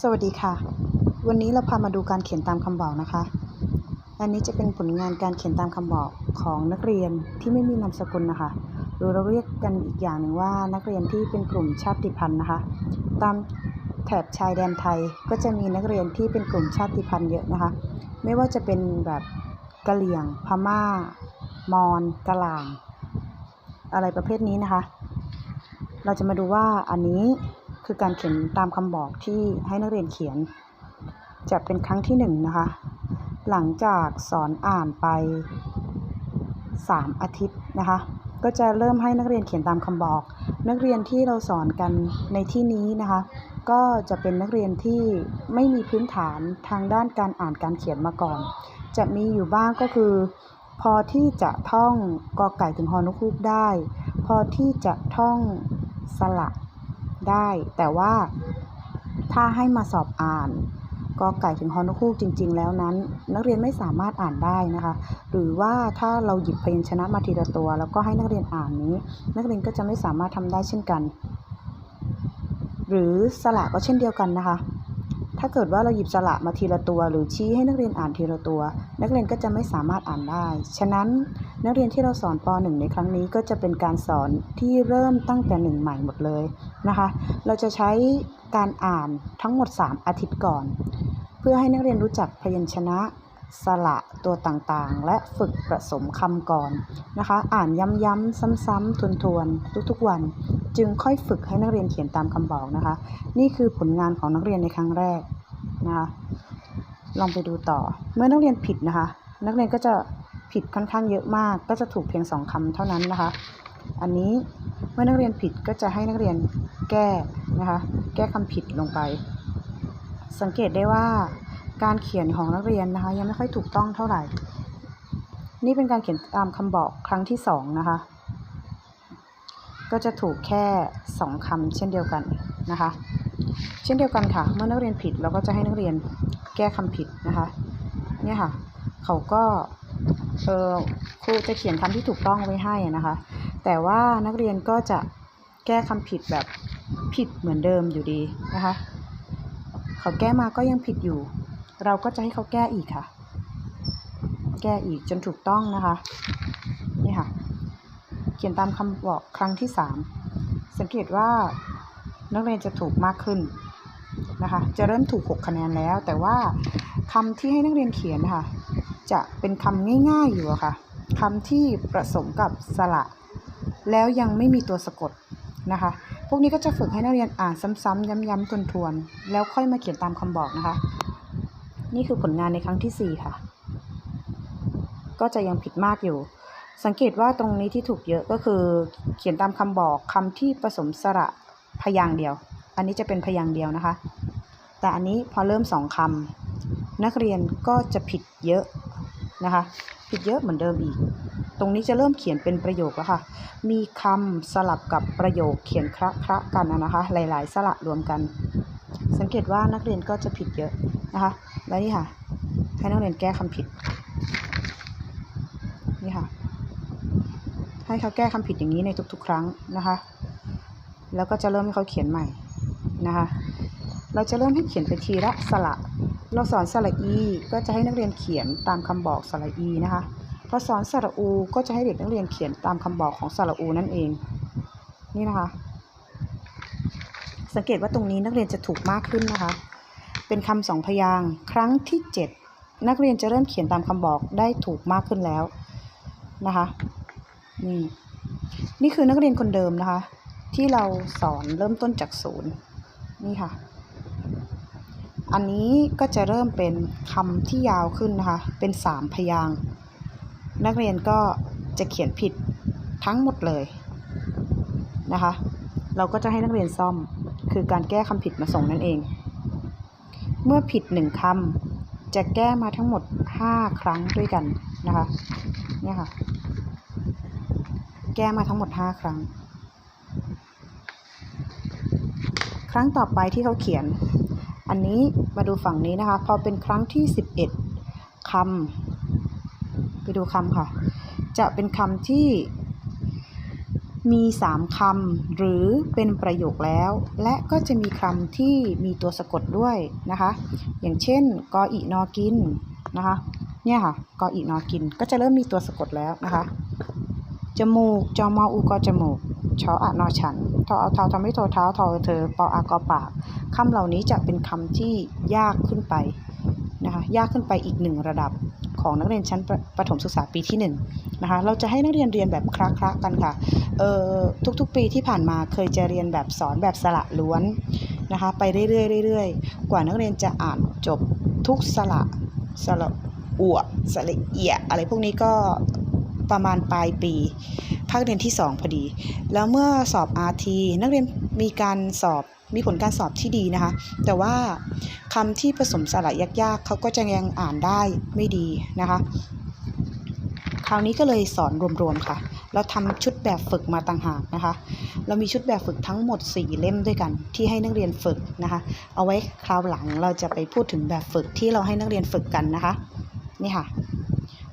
สวัสดีค่ะ วันนี้เราพามาดูการเขียนตามคำบอกนะคะ อันนี้จะเป็นผลงานการเขียนตามคำบอกของนักเรียนที่ไม่มีนามสกุลนะคะ หรือเราเรียกกันอีกอย่างหนึ่งว่านักเรียนที่เป็นกลุ่มชาติพันธุ์นะคะ ตามแถบชายแดนไทยก็จะมีนักเรียนที่เป็นกลุ่มชาติพันธุ์เยอะนะคะ ไม่ว่าจะเป็นแบบกะเหรี่ยง พม่า มอญกะหล่าง อะไรประเภทนี้นะคะ เราจะมาดูว่าอันนี้ คือการเขียนตามคำบอกที่ให้นักเรียนเขียน จะเป็นครั้งที่หนึ่งนะคะ หลังจากสอนอ่านไป 3 อาทิตย์นะคะ ก็จะเริ่มให้นักเรียนเขียนตามคำบอก นักเรียนที่เราสอนกันในที่นี้นะคะ ก็จะเป็นนักเรียนที่ไม่มีพื้นฐานทางด้านการอ่านการเขียนมาก่อน จะมีอยู่บ้างก็คือ พอที่จะท่องกอไก่ถึงฮอนุคูกได้ พอที่จะท่องสระ ได้ แต่ว่าถ้าให้มาสอบอ่านกอไก่ถึงฮอนุคูกจริง ๆ แล้วนั้น นักเรียนไม่สามารถอ่านได้นะคะ หรือว่าถ้าเราหยิบพยัญชนะมาทีละตัว แล้วก็ให้นักเรียนอ่านนี้ นักเรียนก็จะไม่สามารถทำได้เช่นกัน หรือสระก็เช่นเดียวกันนะคะ ถ้าเกิดว่าเราหยิบสระมาทีละตัว หรือชี้ให้นักเรียนอ่านทีละตัว นักเรียนก็จะไม่สามารถอ่านได้ ฉะนั้น นักเรียนที่เราสอนป .1 ในครั้งนี้ก็จะเป็นการสอนที่เริ่มตั้งแต่หนึ่งใหม่หมดเลยนะคะ เราจะใช้การอ่านทั้งหมด 3 อาทิตย์ก่อน เพื่อให้นักเรียนรู้จักพยัญชนะสระตัวต่างๆ และฝึกผสมคำก่อนนะคะ อ่านย้ำๆซ้ำๆทวนๆ ทุกๆวัน จึงค่อยฝึกให้นักเรียนเขียนตามคำบอกนะคะ นี่คือผลงานของนักเรียนในครั้งแรกนะคะลองไปดูต่อเมื่อนักเรียนผิดนะคะ นักเรียนก็จะ ผิดค่อนข้างเยอะมาก ก็จะถูกเพียงสองคำเท่านั้นนะคะ อันนี้เมื่อนักเรียนผิดก็จะให้นักเรียนแก้นะคะแก้คำผิดลงไป สังเกตได้ว่าการเขียนของนักเรียนนะคะ ยังไม่ค่อยถูกต้องเท่าไหร่ นี่เป็นการเขียนตามคำบอกครั้งที่สองนะคะ ก็จะถูกแค่สองคำเช่นเดียวกันนะคะ เช่นเดียวกันค่ะ เมื่อนักเรียนผิดเราก็จะให้นักเรียนแก้คำผิดนะคะ เนี่ยค่ะ เขาก็ เออครูจะเขียนคำที่ถูกต้องไว้ให้นะคะ แต่ว่านักเรียนก็จะแก้คำผิดแบบผิดเหมือนเดิมอยู่ดีนะคะ เขาแก้มาก็ยังผิดอยู่ เราก็จะให้เขาแก้อีกค่ะ แก้อีกจนถูกต้องนะคะ นี่ค่ะ เขียนตามคำบอกครั้งที่สามสังเกตว่านักเรียนจะถูกมากขึ้นนะคะ จะเริ่มถูก 6 คะแนนแล้ว แต่ว่าคำที่ให้นักเรียนเขียนนะคะ จะเป็นคำง่ายๆอยู่อะค่ะคำที่ผสมกับสระ แล้วยังไม่มีตัวสะกดนะคะ พวกนี้ก็จะฝึกให้นักเรียนอ่านซ้ำๆย้ำๆทวนๆแล้วค่อยมาเขียนตามคำบอกนะคะ นี่คือผลงานในครั้งที่ 4 ค่ะ ก็จะยังผิดมากอยู่ สังเกตว่าตรงนี้ที่ถูกเยอะก็คือเขียนตามคำบอกคำที่ผสมสระพยางเดียว อันนี้จะเป็นพยางเดียวนะคะ แต่อันนี้พอเริ่มสองคำนักเรียนก็จะผิดเยอะ นะคะ ผิดเยอะเหมือนเดิมอีก ตรงนี้จะเริ่มเขียนเป็นประโยคแล้วค่ะ มีคำสลับกับประโยคเขียนคระคระกันนะคะ หลาย ๆ สระรวมกัน สังเกตว่านักเรียนก็จะผิดเยอะนะคะ และนี่ค่ะ ให้นักเรียนแก้คำผิด นี่ค่ะ ให้เขาแก้คำผิดอย่างนี้ในทุก ๆ ครั้งนะคะ แล้วก็จะเริ่มให้เขาเขียนใหม่นะคะ เราจะเริ่มให้เขียนไปทีละสระ เราสอนสระอีก็จะให้นักเรียนเขียนตามคำบอกสระอีนะคะพอสอนสระอูก็จะให้เด็กนักเรียนเขียนตามคำบอกของสระอูนั่นเอง นี่นะคะ สังเกตว่าตรงนี้นักเรียนจะถูกมากขึ้นนะคะ เป็นคำสองพยางค์ครั้งที่ 7 นักเรียนจะเริ่มเขียนตามคำบอกได้ถูกมากขึ้นแล้วนะคะนี่นี่คือนักเรียนคนเดิมนะคะ ที่เราสอนเริ่มต้นจากศูนย์นี่ค่ะ อันนี้ก็จะเริ่มเป็นคำที่ยาวขึ้นนะคะ เป็นสามพยาง นักเรียนก็จะเขียนผิดทั้งหมดเลยนะคะ เราก็จะให้นักเรียนซ่อม คือการแก้คำผิดมาส่งนั่นเอง เมื่อผิดหนึ่งคำจะแก้มาทั้งหมด 5 ครั้งด้วยกันนะคะ เนี่ยค่ะ แก้มาทั้งหมด 5 ครั้ง ครั้งต่อไปที่เขาเขียน อันนี้มาดูฝั่งนี้นะคะ พอเป็นครั้งที่ 11คำไปดูคำค่ะ จะเป็นคำที่มี3คำหรือเป็นประโยคแล้ว และก็จะมีคำที่มีตัวสะกดด้วยนะคะ อย่างเช่น กออีนอกินนะคะ เนี่ยค่ะ กออีนอกิน ก็จะเริ่มมีตัวสะกดแล้วนะคะ จมูก จอมออูกอจมูก ชออะนอฉันทอเอาเท้าทำให้โทเท้าทอเธอปออากอปากคำเหล่านี้จะเป็นคำที่ยากขึ้นไปนะคะยากขึ้นไปอีกหนึ่งระดับของนักเรียนชั้นประประถมศึกษาปีที่หนึ่งนะคะเราจะให้นักเรียนเรียนแบบคละๆกันค่ะเอ่อทุกๆปีที่ผ่านมาเคยจะเรียนแบบสอนแบบสระล้วนนะคะไปเรื่อยๆเรื่อยๆ กว่านักเรียนจะอ่านจบทุกสระสระอัวสระเอียอะไรพวกนี้ก็ประมาณปลายปี ภาคเรียนที่ 2 พอดี แล้วเมื่อสอบ RT นักเรียนมีการสอบมีผลการสอบที่ดีนะคะ แต่ว่าคำที่ผสมสระยากๆเขาก็จะยังอ่านได้ไม่ดีนะคะ คราวนี้ก็เลยสอนรวมๆค่ะ เราทำชุดแบบฝึกมาต่างหากนะคะ เรามีชุดแบบฝึกทั้งหมด 4 เล่มด้วยกัน ที่ให้นักเรียนฝึกนะคะ เอาไว้คราวหลังเราจะไปพูดถึงแบบฝึกที่เราให้นักเรียนฝึกกันนะคะ นี่ค่ะ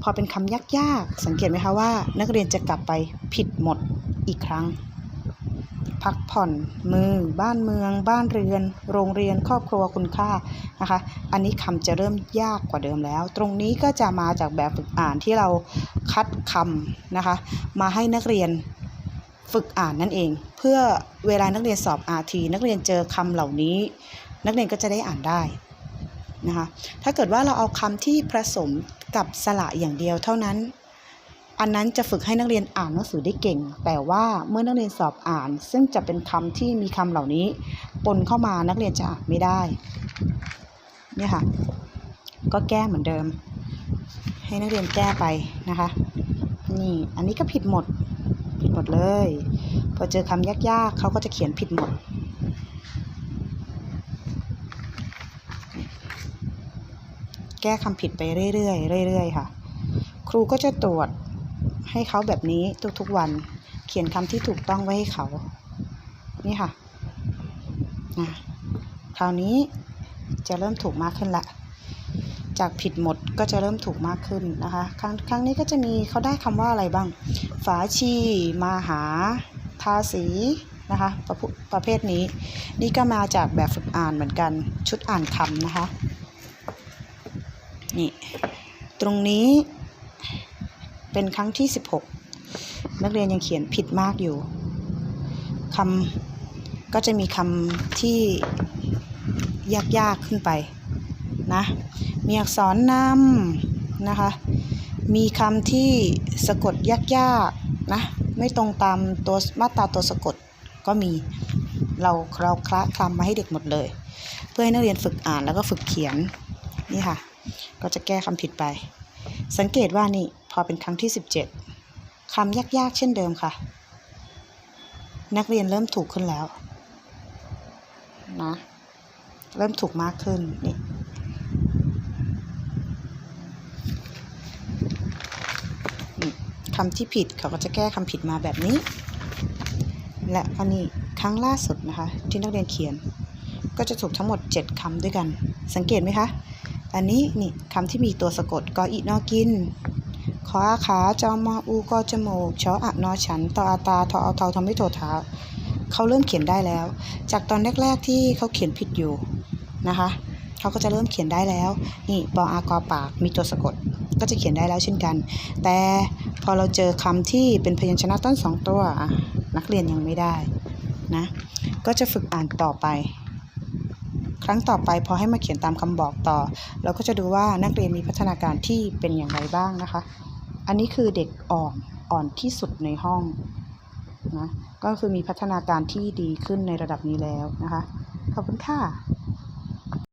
พอเป็นคำยากๆ สังเกตไหมคะว่า นักเรียนจะกลับไปผิดหมดอีกครั้ง พักผ่อนมือ บ้านเมือง บ้านเรือน โรงเรียนครอบครัวคุณค่านะคะ อันนี้คำจะเริ่มยากกว่าเดิมแล้ว ตรงนี้ก็จะมาจากแบบฝึกอ่านที่เราคัดคำนะคะ มาให้นักเรียนฝึกอ่านนั่นเอง เพื่อเวลานักเรียนสอบ RT นักเรียนเจอคำเหล่านี้ นักเรียนก็จะได้อ่านได้นะคะถ้าเกิดว่าเราเอาคำที่ผสม กับสระอย่างเดียวเท่านั้น อันนั้นจะฝึกให้นักเรียนอ่านหนังสือได้เก่ง แต่ว่าเมื่อนักเรียนสอบอ่าน ซึ่งจะเป็นคำที่มีคำเหล่านี้ ปนเข้ามานักเรียนจะอ่านไม่ได้เนี่ยค่ะ ก็แก้เหมือนเดิม ให้นักเรียนแก้ไปนะคะ นี่อันนี้ก็ผิดหมด ผิดหมดเลย พอเจอคำยากๆเขาก็จะเขียนผิดหมด แก้คำผิดไปเรื่อยๆเรื่อยๆค่ะ ครูก็จะตรวจให้เขาแบบนี้ทุกๆวัน เขียนคำที่ถูกต้องไว้ให้เขา นี่ค่ะนะคราวนี้จะเริ่มถูกมากขึ้นละจากผิดหมดก็จะเริ่มถูกมากขึ้นนะคะครั้งครั้งนี้ก็จะมีเขาได้คำว่าอะไรบ้าง ฝาชี มาหาทาสีนะคะประประเภทนี้ นี่ก็มาจากแบบฝึกอ่านเหมือนกันชุดอ่านคำนะคะ นี่ ตรงนี้เป็นครั้งที่16นักเรียนยังเขียนผิดมากอยู่คำก็จะมีคำที่ยากๆขึ้นไปนะ มีอักษรนำนะคะ มีคำที่สะกดยากๆนะ ไม่ตรงตามตัวมาตราตัวสะกดก็มี เราเราคละคลำมาให้เด็กหมดเลย เพื่อให้นักเรียนฝึกอ่านแล้วก็ฝึกเขียนนี่ค่ะ ก็จะแก้คำผิดไป สังเกตว่านี่พอเป็นครั้งที่ 17คำยากๆ เช่นเดิมค่ะ นักเรียนเริ่มถูกขึ้นแล้วนะเริ่มถูกมากขึ้นนี่คำที่ผิดเขาก็จะแก้คำผิดมาแบบนี้ และอันนี้ครั้งล่าสุดนะคะ ที่นักเรียนเขียน ก็จะถูกทั้งหมด 7คำด้วยกัน สังเกตไหมคะ อันนี้นี่คำที่มีตัวสะกดกออีนอกินขออาขาจอมออูกอจมูกชออะนอฉันตออาตาทอเอาเทาทำให้โถเท้าเขาเริ่มเขียนได้แล้ว จากตอนแรก ๆที่เขาเขียนผิดอยู่นะคะเขาก็จะเริ่มเขียนได้แล้ว นี่ปออากอปากมีตัวสะกด ก็จะเขียนได้แล้วเช่นกัน แต่พอเราเจอคำที่เป็นพยัญชนะต้นสองตัวนักเรียนยังไม่ได้นะก็จะฝึกอ่านต่อไป ครั้งต่อไปพอให้มาเขียนตามคำบอกต่อ เราก็จะดูว่านักเรียนมีพัฒนาการที่เป็นอย่างไรบ้างนะคะ อันนี้คือเด็กอ่อนอ่อนที่สุดในห้องนะก็คือมีพัฒนาการที่ดีขึ้นในระดับนี้แล้วนะคะ ขอบคุณค่ะ